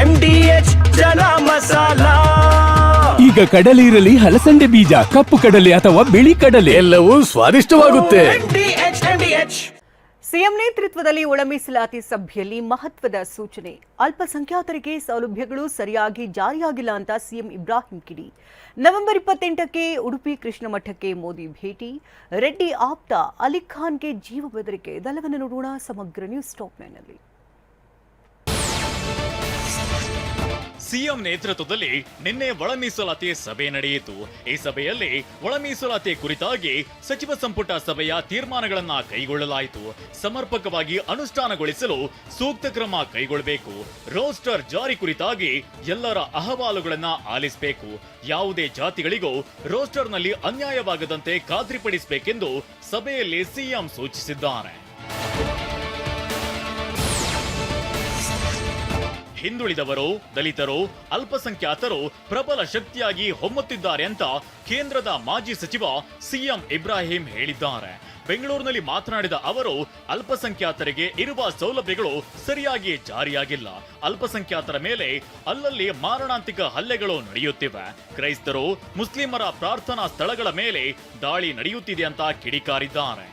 M D H ಜನ ಮಸಾಲಾ. ಈಗ ಕಡಲೆ ಇರಲಿ ಹಲಸಂಡೆ ಬೀಜ ಕಪ್ಪು ಕಡಲೆ ಅಥವಾ ಬಿಳಿ ಕಡಲೆ. ಎಲ್ಲವೂ ಸ್ವಾದಿಷ್ಟವಾಗುತ್ತೆ. M D H M D H CM ನೇತೃತ್ವದಲ್ಲಿ ಒಳಮೀಸಲಾತಿ ಸಭೆಯಲ್ಲಿ ಮಹತ್ವದ ಸೂಚನೆ. ಅಲ್ಪಸಂಖ್ಯಾತರಿಗೆ ಸೌಲಭ್ಯಗಳು ಸರಿಯಾಗಿ ಜಾರಿಯಾಗಿಲ್ಲ ಅಂತ ಸಿಎಂ ಇಬ್ರಾಹಿಂ ಕಿಡಿ. ನವೆಂಬರ್ ಇಪ್ಪತ್ತೆಂಟಕ್ಕೆ ಉಡುಪಿ ಕೃಷ್ಣ ಮಠಕ್ಕೆ ಮೋದಿ ಭೇಟಿ. ರೆಡ್ಡಿ ಆಪ್ತ ಅಲಿಖಾನ್ಗೆ ಜೀವ ಬೆದರಿಕೆ. ಇದೆಲ್ಲವನ್ನು ನೋಡೋಣ ಸಮಗ್ರ ನ್ಯೂಸ್ ಟಾಪ್ ನೈನ್ನಲ್ಲಿ ಸಿಎಂ ನೇತೃತ್ವದಲ್ಲಿ ನಿನ್ನೆ ಒಳ ಮೀಸಲಾತಿ ಸಭೆ ನಡೆಯಿತು. ಈ ಸಭೆಯಲ್ಲಿ ಒಳ ಮೀಸಲಾತಿ ಕುರಿತಾಗಿ ಸಚಿವ ಸಂಪುಟ ಸಭೆಯ ತೀರ್ಮಾನಗಳನ್ನ ಕೈಗೊಳ್ಳಲಾಯಿತು. ಸಮರ್ಪಕವಾಗಿ ಅನುಷ್ಠಾನಗೊಳಿಸಲು ಸೂಕ್ತ ಕ್ರಮ ಕೈಗೊಳ್ಳಬೇಕು. ರೋಸ್ಟರ್ ಜಾರಿ ಕುರಿತಾಗಿ ಎಲ್ಲರ ಅಹವಾಲುಗಳನ್ನ ಆಲಿಸಬೇಕು. ಯಾವುದೇ ಜಾತಿಗಳಿಗೂ ರೋಸ್ಟರ್ನಲ್ಲಿ ಅನ್ಯಾಯವಾಗದಂತೆ ಖಾತ್ರಿಪಡಿಸಬೇಕೆಂದು ಸಭೆಯಲ್ಲಿ ಸಿಎಂ ಸೂಚಿಸಿದ್ದಾರೆ. ಹಿಂದುಳಿದವರು, ದಲಿತರು, ಅಲ್ಪಸಂಖ್ಯಾತರು ಪ್ರಬಲ ಶಕ್ತಿಯಾಗಿ ಹೊಮ್ಮುತ್ತಿದ್ದಾರೆ ಅಂತ ಕೇಂದ್ರದ ಮಾಜಿ ಸಚಿವ ಸಿಎಂ ಇಬ್ರಾಹಿಂ ಹೇಳಿದ್ದಾರೆ. ಬೆಂಗಳೂರಿನಲ್ಲಿ ಮಾತನಾಡಿದ ಅವರು, ಅಲ್ಪಸಂಖ್ಯಾತರಿಗೆ ಇರುವ ಸೌಲಭ್ಯಗಳು ಸರಿಯಾಗಿ ಜಾರಿಯಾಗಿಲ್ಲ. ಅಲ್ಪಸಂಖ್ಯಾತರ ಮೇಲೆ ಅಲ್ಲಲ್ಲಿ ಮಾರಣಾಂತಿಕ ಹಲ್ಲೆಗಳು ನಡೆಯುತ್ತಿವೆ. ಕ್ರೈಸ್ತರು ಮುಸ್ಲಿಮರ ಪ್ರಾರ್ಥನಾ ಸ್ಥಳಗಳ ಮೇಲೆ ದಾಳಿ ನಡೆಯುತ್ತಿದೆ ಅಂತ ಕಿಡಿಕಾರಿದ್ದಾರೆ.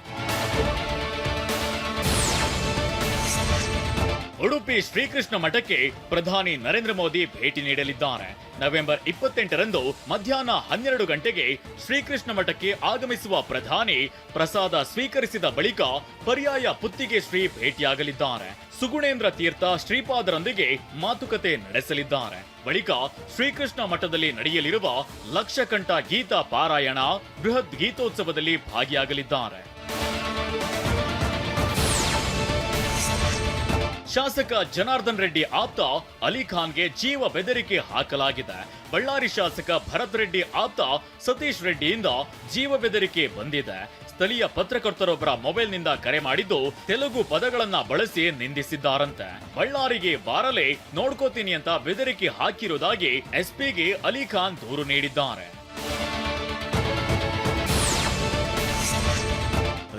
ಉಡುಪಿ ಶ್ರೀಕೃಷ್ಣ ಮಠಕ್ಕೆ ಪ್ರಧಾನಿ ನರೇಂದ್ರ ಮೋದಿ ಭೇಟಿ ನೀಡಲಿದ್ದಾರೆ. ನವೆಂಬರ್ ಇಪ್ಪತ್ತೆಂಟರಂದು ಮಧ್ಯಾಹ್ನ ಹನ್ನೆರಡು ಗಂಟೆಗೆ ಶ್ರೀಕೃಷ್ಣ ಮಠಕ್ಕೆ ಆಗಮಿಸುವ ಪ್ರಧಾನಿ ಪ್ರಸಾದ ಸ್ವೀಕರಿಸಿದ ಬಳಿಕ ಪರ್ಯಾಯ ಪುತ್ತಿಗೆ ಶ್ರೀ ಭೇಟಿಯಾಗಲಿದ್ದಾರೆ. ಸುಗುಣೇಂದ್ರ ತೀರ್ಥ ಶ್ರೀಪಾದರೊಂದಿಗೆ ಮಾತುಕತೆ ನಡೆಸಲಿದ್ದಾರೆ. ಬಳಿಕ ಶ್ರೀಕೃಷ್ಣ ಮಠದಲ್ಲಿ ನಡೆಯಲಿರುವ ಲಕ್ಷಕಂಠ ಗೀತಾ ಪಾರಾಯಣ ಬೃಹತ್ ಗೀತೋತ್ಸವದಲ್ಲಿ ಭಾಗಿಯಾಗಲಿದ್ದಾರೆ. ಶಾಸಕ ಜನಾರ್ದನ್ ರೆಡ್ಡಿ ಆಪ್ತ ಅಲಿಖಾನ್ಗೆ ಜೀವ ಬೆದರಿಕೆ ಹಾಕಲಾಗಿದೆ. ಬಳ್ಳಾರಿ ಶಾಸಕ ಭರತ್ ರೆಡ್ಡಿ ಆಪ್ತ ಸತೀಶ್ ರೆಡ್ಡಿಯಿಂದ ಜೀವ ಬೆದರಿಕೆ ಬಂದಿದೆ. ಸ್ಥಳೀಯ ಪತ್ರಕರ್ತರೊಬ್ಬರ ಮೊಬೈಲ್ನಿಂದ ಕರೆ ಮಾಡಿದ್ದು ತೆಲುಗು ಪದಗಳನ್ನ ಬಳಸಿ ನಿಂದಿಸಿದ್ದಾರಂತೆ. ಬಳ್ಳಾರಿಗೆ ಬಾರಲೆ ನೋಡ್ಕೋತೀನಿ ಅಂತ ಬೆದರಿಕೆ ಹಾಕಿರುವುದಾಗಿ ಎಸ್ಪಿಗೆ ಅಲಿಖಾನ್ ದೂರು ನೀಡಿದ್ದಾರೆ.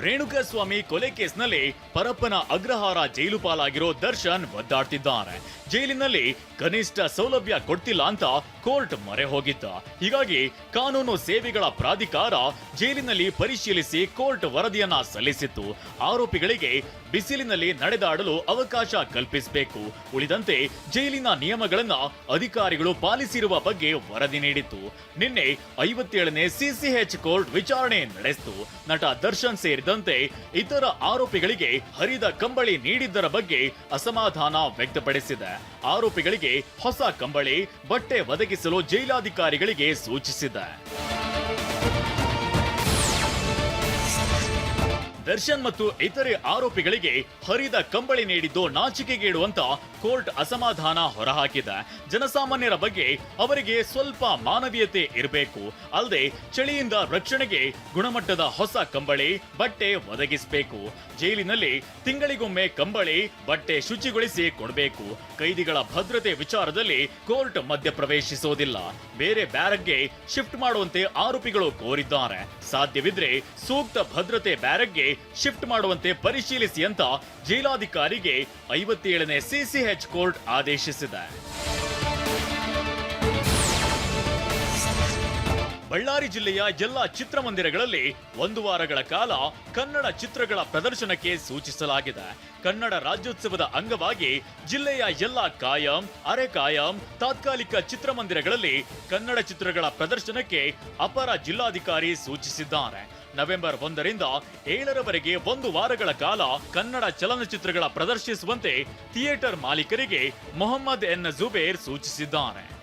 ರೇಣುಕಾಸ್ವಾಮಿ ಕೊಲೆ ಕೇಸ್ನಲ್ಲಿ ಪರಪ್ಪನ ಅಗ್ರಹಾರ ಜೈಲು ಪಾಲಾಗಿರೋ ದರ್ಶನ್ ಒದ್ದಾಡ್ತಿದ್ದಾರೆ. ಜೈಲಿನಲ್ಲಿ ಕನಿಷ್ಠ ಸೌಲಭ್ಯ ಕೊಡ್ತಿಲ್ಲ ಅಂತ ಕೋರ್ಟ್ ಮೊರೆ ಹೋಗಿದ್ದ. ಹೀಗಾಗಿ ಕಾನೂನು ಸೇವೆಗಳ ಪ್ರಾಧಿಕಾರ ಜೈಲಿನಲ್ಲಿ ಪರಿಶೀಲಿಸಿ ಕೋರ್ಟ್ ವರದಿಯನ್ನ ಸಲ್ಲಿಸಿತ್ತು. ಆರೋಪಿಗಳಿಗೆ ಬಿಸಿಲಿನಲ್ಲಿ ನಡೆದಾಡಲು ಅವಕಾಶ ಕಲ್ಪಿಸಬೇಕು. ಉಳಿದಂತೆ ಜೈಲಿನ ನಿಯಮಗಳನ್ನ ಅಧಿಕಾರಿಗಳು ಪಾಲಿಸಿರುವ ಬಗ್ಗೆ ವರದಿ ನೀಡಿತ್ತು. ನಿನ್ನೆ ಐವತ್ತೇಳನೇ ಸಿಸಿಎಚ್ ಕೋರ್ಟ್ ವಿಚಾರಣೆ ನಡೆಸಿತು. ನಟ ದರ್ಶನ್ ಸೇರಿದಂತೆ ಇತರ ಆರೋಪಿಗಳಿಗೆ ಹರಿದ ಕಂಬಳಿ ನೀಡಿದ್ದರ ಬಗ್ಗೆ ಅಸಮಾಧಾನ ವ್ಯಕ್ತಪಡಿಸಿದೆ. ಆರೋಪಿಗಳಿಗೆ ಹೊಸ ಕಂಬಳಿ, ಬಟ್ಟೆ ಒದಗಿಸಲು ಜೈಲಾಧಿಕಾರಿಗಳಿಗೆ ಸೂಚಿಸಿದೆ. ದರ್ಶನ್ ಮತ್ತು ಇತರೆ ಆರೋಪಿಗಳಿಗೆ ಹರಿದ ಕಂಬಳಿ ನೀಡಿದ್ದು ನಾಚಿಕೆಗೇಡುವಂತ ಕೋರ್ಟ್ ಅಸಮಾಧಾನ ಹೊರಹಾಕಿದೆ. ಜನಸಾಮಾನ್ಯರ ಬಗ್ಗೆ ಅವರಿಗೆ ಸ್ವಲ್ಪ ಮಾನವೀಯತೆ ಇರಬೇಕು. ಅಲ್ಲದೆ ಚಳಿಯಿಂದ ರಕ್ಷಣೆಗೆ ಗುಣಮಟ್ಟದ ಹೊಸ ಕಂಬಳಿ, ಬಟ್ಟೆ ಒದಗಿಸಬೇಕು. ಜೈಲಿನಲ್ಲಿ ತಿಂಗಳಿಗೊಮ್ಮೆ ಕಂಬಳಿ, ಬಟ್ಟೆ ಶುಚಿಗೊಳಿಸಿ ಕೊಡಬೇಕು. ಕೈದಿಗಳ ಭದ್ರತೆ ವಿಚಾರದಲ್ಲಿ ಕೋರ್ಟ್ ಮಧ್ಯಪ್ರವೇಶಿಸೋದಿಲ್ಲ ಬೇರೆ ಬ್ಯಾರಕ್ಗೆ ಶಿಫ್ಟ್ ಮಾಡುವಂತೆ ಆರೋಪಿಗಳು ಕೋರಿದ್ದಾರೆ. ಸಾಧ್ಯವಿದ್ರೆ ಸೂಕ್ತ ಭದ್ರತೆ ಬ್ಯಾರಕ್ಗೆ ಶಿಫ್ಟ್ ಮಾಡುವಂತೆ ಪರಿಶೀಲಿಸಿ ಅಂತ ಜೈಲಾಧಿಕಾರಿಗೆ ಐವತ್ತೇಳನೇ ಸಿಸಿಎಚ್ ಕೋರ್ಟ್ ಆದೇಶಿಸಿದೆ. ಬಳ್ಳಾರಿ ಜಿಲ್ಲೆಯ ಎಲ್ಲ ಚಿತ್ರಮಂದಿರಗಳಲ್ಲಿ ಒಂದು ವಾರಗಳ ಕಾಲ ಕನ್ನಡ ಚಿತ್ರಗಳ ಪ್ರದರ್ಶನಕ್ಕೆ ಸೂಚಿಸಲಾಗಿದೆ. ಕನ್ನಡ ರಾಜ್ಯೋತ್ಸವದ ಅಂಗವಾಗಿ ಜಿಲ್ಲೆಯ ಎಲ್ಲ ಕಾಯಂ, ಅರೆ ಕಾಯಂ, ತಾತ್ಕಾಲಿಕ ಚಿತ್ರಮಂದಿರಗಳಲ್ಲಿ ಕನ್ನಡ ಚಿತ್ರಗಳ ಪ್ರದರ್ಶನಕ್ಕೆ ಅಪರ ಜಿಲ್ಲಾಧಿಕಾರಿ ಸೂಚಿಸಿದ್ದಾರೆ. ನವೆಂಬರ್ ಒಂದರಿಂದ ಏಳರವರೆಗೆ ಒಂದು ವಾರಗಳ ಕಾಲ ಕನ್ನಡ ಚಲನಚಿತ್ರಗಳ ಪ್ರದರ್ಶಿಸುವಂತೆ ಥಿಯೇಟರ್ ಮಾಲೀಕರಿಗೆ ಮೊಹಮ್ಮದ್ ಎನ್ ಜುಬೇರ್ ಸೂಚಿಸಿದ್ದಾರೆ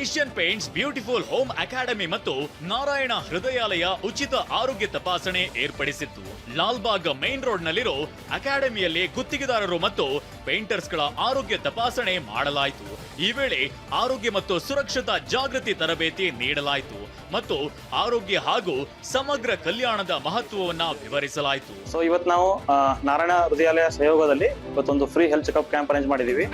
Asian Paints beautiful home academy ಮತ್ತು ನಾರಾಯಣ ಹೃದಯಾಲಯ ಉಚಿತ ಆರೋಗ್ಯ ತಪಾಸಣೆ ಏರ್ಪಡಿಸಿತ್ತು. ಲಾಲ್ಬಾಗ್ ಮೈನ್ ರೋಡ್ ನಲ್ಲಿರೋ ಅಕಾಡೆಮಿಯಲ್ಲಿ ಗುತ್ತಿಗೆದಾರರು ಮತ್ತು ಪೇಂಟರ್ಸ್ಗಳ ಆರೋಗ್ಯ ತಪಾಸಣೆ ಮಾಡಲಾಯಿತು. ಈ ವೇಳೆ ಆರೋಗ್ಯ ಮತ್ತು ಸುರಕ್ಷತಾ ಜಾಗೃತಿ ತರಬೇತಿ ನೀಡಲಾಯಿತು ಮತ್ತು ಆರೋಗ್ಯ ಹಾಗೂ ಸಮಗ್ರ ಕಲ್ಯಾಣದ ಮಹತ್ವವನ್ನ ವಿವರಿಸಲಾಯಿತು. ಸೊ ಇವತ್ತು ನಾವು ನಾರಾಯಣ ಹೃದಯಾಲಯ ಸಹಯೋಗದಲ್ಲಿ ಇವತ್ತೊಂದು free health checkup camp arrange ಮಾಡಿದ್ದೀವಿ.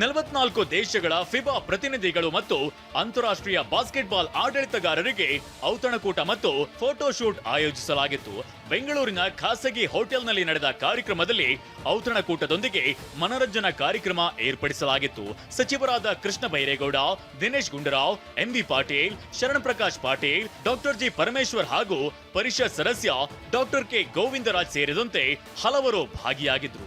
ನಲವತ್ನಾಲ್ಕು ದೇಶಗಳ ಫಿಬಾ ಪ್ರತಿನಿಧಿಗಳು ಮತ್ತು ಅಂತಾರಾಷ್ಟ್ರೀಯ ಬಾಸ್ಕೆಟ್ಬಾಲ್ ಆಡಳಿತಗಾರರಿಗೆ ಔತಣಕೂಟ ಮತ್ತು ಫೋಟೋಶೂಟ್ ಆಯೋಜಿಸಲಾಗಿತ್ತು. ಬೆಂಗಳೂರಿನ ಖಾಸಗಿ ಹೋಟೆಲ್ನಲ್ಲಿ ನಡೆದ ಕಾರ್ಯಕ್ರಮದಲ್ಲಿ ಔತಣಕೂಟದೊಂದಿಗೆ ಮನರಂಜನಾ ಕಾರ್ಯಕ್ರಮ ಏರ್ಪಡಿಸಲಾಗಿತ್ತು. ಸಚಿವರಾದ Krishna Byregowda, Dinesh Gundurao MB Patil, Sharan Prakash Patil, doctor G. Parameshwar ಹಾಗೂ ಪರಿಷತ್ ಸದಸ್ಯ ಡಾಕ್ಟರ್ ಕೆ. ಗೋವಿಂದರಾಜ್ ಸೇರಿದಂತೆ ಹಲವರು ಭಾಗಿಯಾಗಿದ್ರು